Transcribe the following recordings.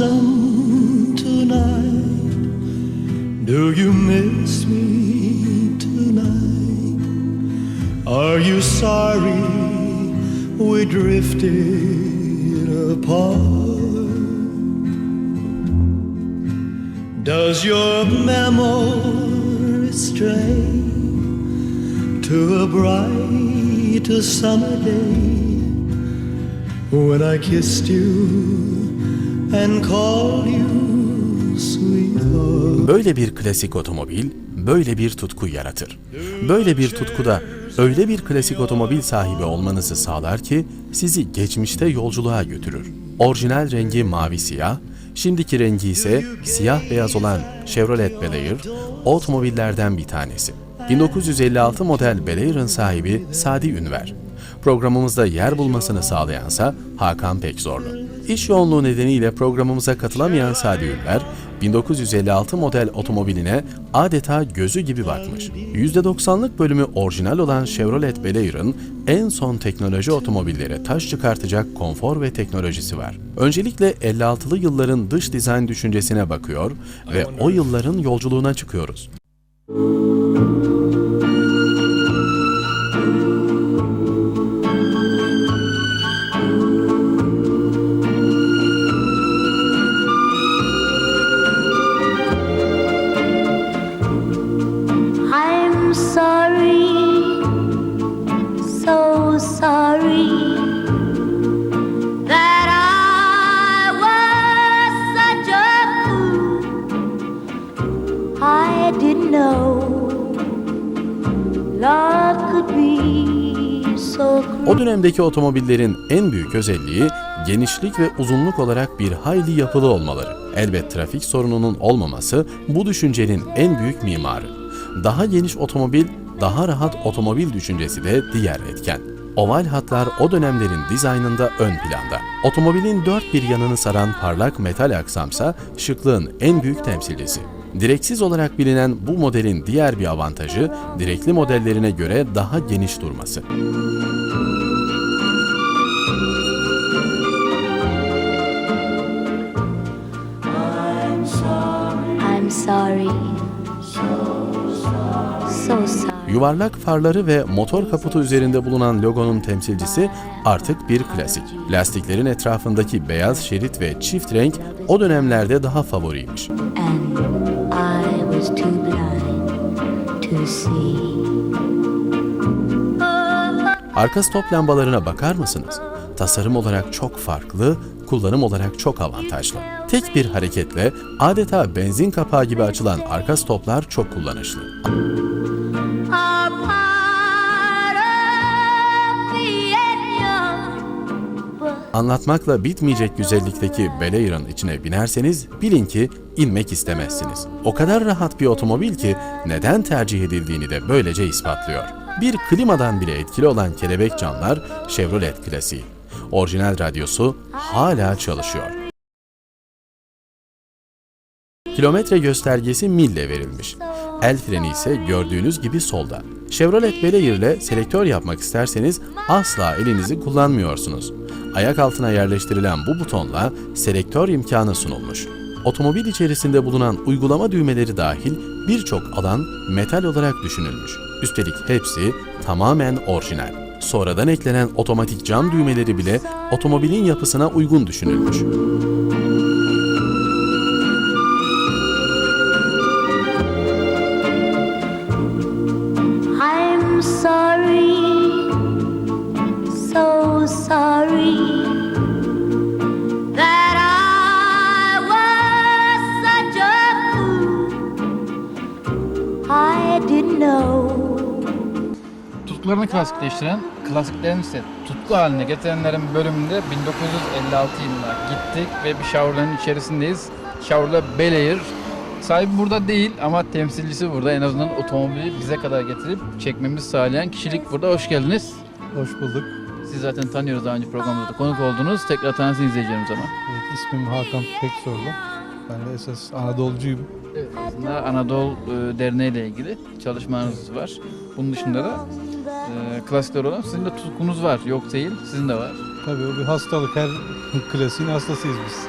lonesome tonight? Do you miss me tonight? Are you sorry we drifted apart? Does your memory stray to a bright summer day when I kissed you Böyle bir klasik otomobil böyle bir tutku yaratır. Böyle bir tutkuda öyle bir klasik otomobil sahibi olmanızı sağlar ki sizi geçmişte yolculuğa götürür. Orijinal rengi mavi siyah, şimdiki rengi ise siyah beyaz olan Chevrolet Bel Air, otomobillerden bir tanesi. 1956 model Bel Air'ın sahibi Sadi Ünver. Programımızda yer bulmasını sağlayansa Hakan Pekzorlu. İş yoğunluğu nedeniyle programımıza katılamayan Sadi Ünver, 1956 model otomobiline adeta gözü gibi bakmış. %90'lık bölümü orijinal olan Chevrolet Bel Air'ın en son teknoloji otomobillere taş çıkartacak konfor ve teknolojisi var. Öncelikle 56'lı yılların dış dizayn düşüncesine bakıyor ve o yılların yolculuğuna çıkıyoruz. Be so cruel. O dönemdeki otomobillerin en büyük özelliği genişlik ve uzunluk olarak bir hayli yapılı olmaları. Elbet trafik sorununun olmaması bu düşüncenin en büyük mimarı. Daha geniş otomobil, daha rahat otomobil düşüncesi de diğer etken. Oval hatlar o dönemlerin dizaynında ön planda. Otomobilin dört bir yanını saran parlak metal aksamsa şıklığın en büyük temsilcisi. Direksiz olarak bilinen bu modelin diğer bir avantajı direkli modellerine göre daha geniş durması. I'm sorry, so sorry. Yuvarlak farları ve motor kaputu üzerinde bulunan logonun temsilcisi artık bir klasik. Lastiklerin etrafındaki beyaz şerit ve çift renk o dönemlerde daha favoriymiş. Arka stop lambalarına bakar mısınız? Tasarım olarak çok farklı, kullanım olarak çok avantajlı. Tek bir hareketle adeta benzin kapağı gibi açılan arka stoplar çok kullanışlı. Anlatmakla bitmeyecek güzellikteki Bel Air'ın içine binerseniz bilin ki inmek istemezsiniz. O kadar rahat bir otomobil ki neden tercih edildiğini de böylece ispatlıyor. Bir klimadan bile etkili olan kelebek camlar Chevrolet klasiği. Orijinal radyosu hala çalışıyor. Kilometre göstergesi mille verilmiş. El freni ise gördüğünüz gibi solda. Chevrolet Bel Air ile selektör yapmak isterseniz asla elinizi kullanmıyorsunuz. Ayak altına yerleştirilen bu butonla selektör imkanı sunulmuş. Otomobil içerisinde bulunan uygulama düğmeleri dahil birçok alan metal olarak düşünülmüş. Üstelik hepsi tamamen orijinal. Sonradan eklenen otomatik cam düğmeleri bile otomobilin yapısına uygun düşünülmüş. Klasikleştiren, klasiklerini ise tutku haline getirenlerin bölümünde 1956 yılına gittik ve bir şavurların içerisindeyiz. Şavurla Bel Air. Sahibi burada değil ama temsilcisi burada. En azından otomobili bize kadar getirip çekmemizi sağlayan kişilik burada. Hoş geldiniz. Hoş bulduk. Siz zaten tanıyoruz daha önce programda da konuk oldunuz. Tekrar tanısın izleyeceğimiz zaman. Evet, ismim Hakan Peksorlu. Ben de esas Anadolucuyum. Evet, aslında Anadolu e, Derneği ile ilgili çalışmanız var. Bunun dışında da e, klasikler olan sizin de tutkunuz var. Yok değil, sizin de var. Tabii o bir hastalık. Her klasiğin hastasıyız biz.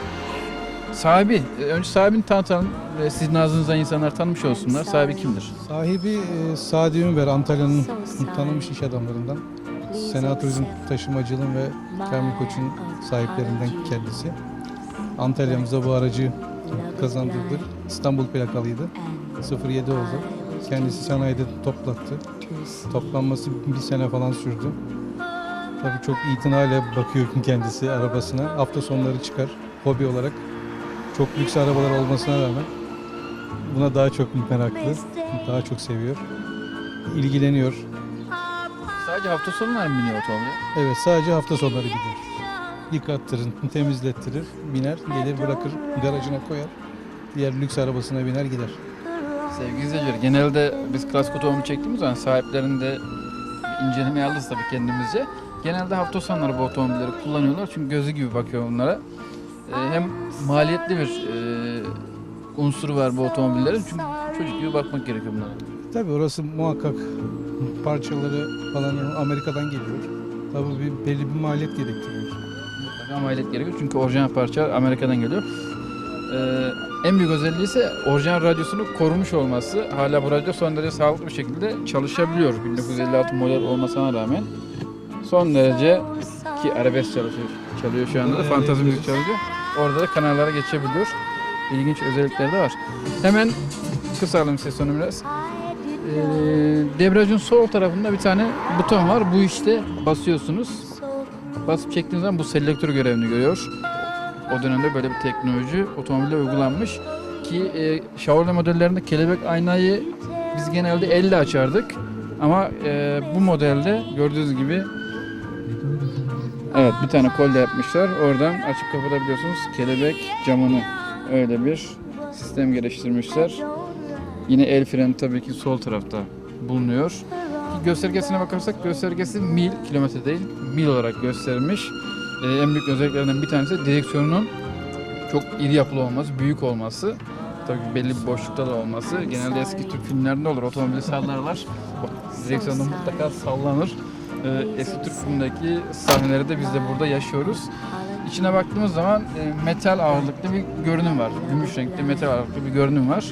Sahibi, e, önce sahibini tanıtalım. Sizin ağzınızdan insanlar tanımış olsunlar. Sahibi kimdir? Sahibi e, Sadi Ünver, Antalya'nın tanınmış iş adamlarından. Sena Turizm Taşımacılığın ve Kamil Koç'un sahiplerinden kendisi. Antalya'mıza bu aracı kazandırdık. İstanbul plakalıydı. 07 oldu. Kendisi sanayide toplattı. Toplanması bir sene falan sürdü. Tabii çok itinayla bakıyor kendisi arabasına. Hafta sonları çıkar hobi olarak. Çok lüks arabalar olmasına rağmen buna daha çok meraklı, daha çok seviyor. İlgileniyor. Sadece hafta sonları mı biniyor otomobile? Evet sadece hafta sonları gider. Yıkattırır, temizlettirir, biner, gelir bırakır, garajına koyar. Diğer lüks arabasına biner gider. Sevgili izleyiciler, genelde biz klasik otomobil çektiğimiz zaman sahiplerini de incelemeye alırız tabii kendimizce. Genelde hafta sonları bu otomobilleri kullanıyorlar çünkü gözü gibi bakıyor onlara. Ee, hem maliyetli bir e, unsuru var bu otomobillerin çünkü çocuk gibi bakmak gerekiyor bunlara. Tabii orası muhakkak parçaları falan Amerika'dan geliyor. Tabii bir, belli bir maliyet gerektiriyor. Mutlaka maliyet gerekiyor çünkü orijinal parça Amerika'dan geliyor. Ee, en büyük özelliği ise orijinal radyosunu korumuş olması. Hala bu radyo son derece sağlıklı bir şekilde çalışabiliyor. 1956 model olmasına rağmen son derece ki arabesk çalışıyor, çalıyor şu anda da fantazi müzik çalıyor. Orada da kanallara geçebiliyor. İlginç özellikleri de var. Hemen kısalım sesini biraz. Ee, debriyajın sol tarafında bir tane buton var. Bu işte basıyorsunuz. Basıp çektiğiniz zaman bu selektör görevini görüyor. O dönemde böyle bir teknoloji otomobile uygulanmış ki e, Chevrolet modellerinde kelebek aynayı biz genelde elle açardık. Ama e, bu modelde gördüğünüz gibi evet bir tane kolye yapmışlar. Oradan açıp kapatabiliyorsunuz kelebek camını. Öyle bir sistem geliştirmişler. Yine el freni tabii ki sol tarafta bulunuyor. Göstergesine bakarsak göstergesi mil, kilometre değil, mil olarak göstermiş. Ee, en büyük özelliklerinden bir tanesi direksiyonun çok iri yapılı olması, büyük olması. Tabii belli bir boşlukta da olması. Genelde eski Türk filmlerinde olur. Otomobili sallarlar. Direksiyonda mutlaka sallanır. Ee, eski Türk filmindeki sahneleri de biz de burada yaşıyoruz. İçine baktığımız zaman e, metal ağırlıklı bir görünüm var. Gümüş renkli metal ağırlıklı bir görünüm var.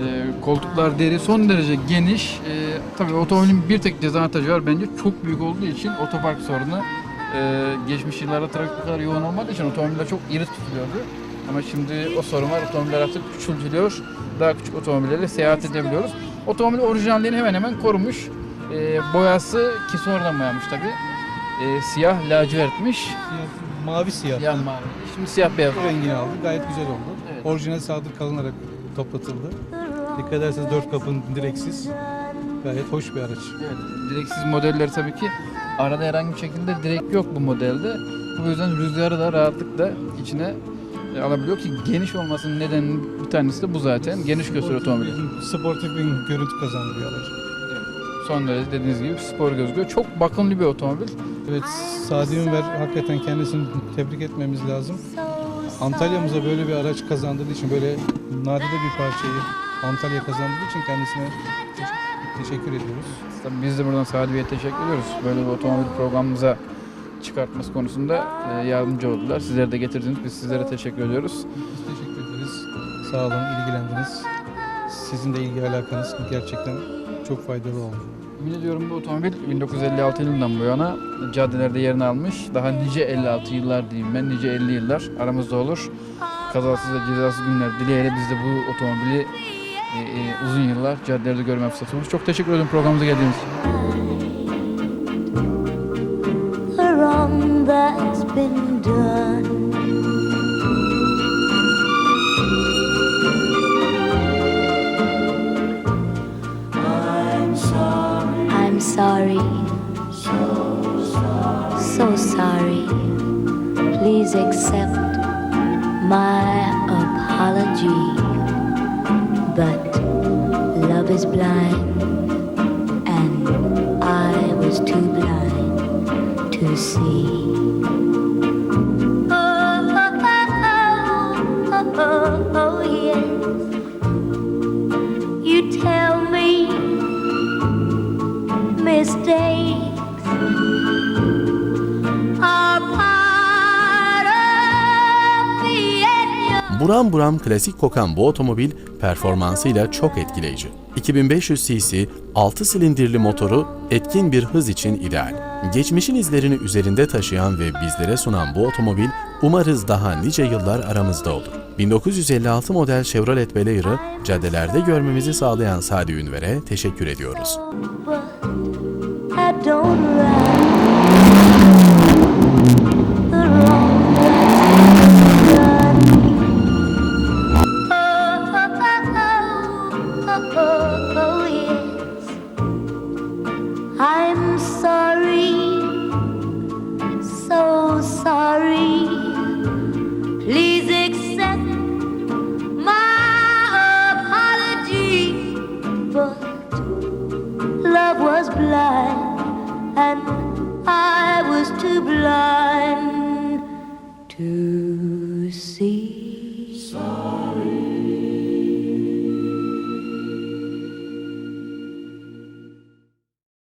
E, koltuklar deri son derece geniş. E, tabii otomobilin bir tek dezavantajı var bence çok büyük olduğu için otopark sorunu. E, geçmiş yıllarda trafik bu kadar yoğun olmadığı için otomobiller çok iri tutuluyordu. Ama şimdi o sorun var. Otomobiller artık küçültülüyor. Daha küçük otomobillerle seyahat edebiliyoruz. Otomobil orijinalliğini hemen hemen korumuş. E, boyası ki sonradan boyamış tabii. E, siyah lacivertmiş. Siyah, mavi siyah. Siyah mavi. Şimdi siyah beyaz. Rengini aldı. Gayet güzel oldu. Evet. Orijinal sadık kalınarak toplatıldı. Dikkat ederseniz dört kapın direksiz. Gayet hoş bir araç. Evet, direksiz modelleri tabii ki arada herhangi bir şekilde direk yok bu modelde. Bu yüzden rüzgarı da rahatlıkla içine e, alabiliyor ki geniş olmasının nedeninin bir tanesi de bu zaten. Geniş gösteriyor otomobili. Sportif bir görüntü kazandırıyor araç. Son derece dediğiniz gibi spor gözüküyor. Çok bakımlı bir otomobil. Evet, Sadi Ünver hakikaten kendisini tebrik etmemiz lazım. Antalya'mıza böyle bir araç kazandırdığı için, böyle nadide bir parçayı Antalya kazandırdığı için kendisine teşekkür ediyoruz. Tabii biz de buradan Sadi Bey'e teşekkür ediyoruz. Böyle bir otomobil programımıza çıkartması konusunda e, yardımcı oldular. Sizleri de getirdiniz. Biz sizlere teşekkür ediyoruz. Biz teşekkür ederiz. Sağ olun, ilgilendiniz. Sizin de ilgi alakanız gerçekten çok faydalı oldu. Yemin ediyorum bu otomobil 1956 yılından bu yana caddelerde yerini almış. Daha nice 56 yıllar diyeyim ben, nice 50 yıllar aramızda olur. Kazasız ve cezasız günler dileğiyle biz de bu otomobili e, e, uzun yıllar caddelerde görme fırsatı olmuş. Çok teşekkür ederim programımıza geldiğiniz için. Wrong that's been done. I'm sorry. So sorry. Please accept my apology. but love is blind, and I was too blind to see. Oh, oh, oh, oh, oh, oh, yes. You tell me buram buram klasik kokan bu otomobil performansıyla çok etkileyici. 2500 cc 6 silindirli motoru etkin bir hız için ideal. Geçmişin izlerini üzerinde taşıyan ve bizlere sunan bu otomobil umarız daha nice yıllar aramızda olur. 1956 model Chevrolet Bel Air'ı caddelerde görmemizi sağlayan Sadi Ünver'e teşekkür ediyoruz.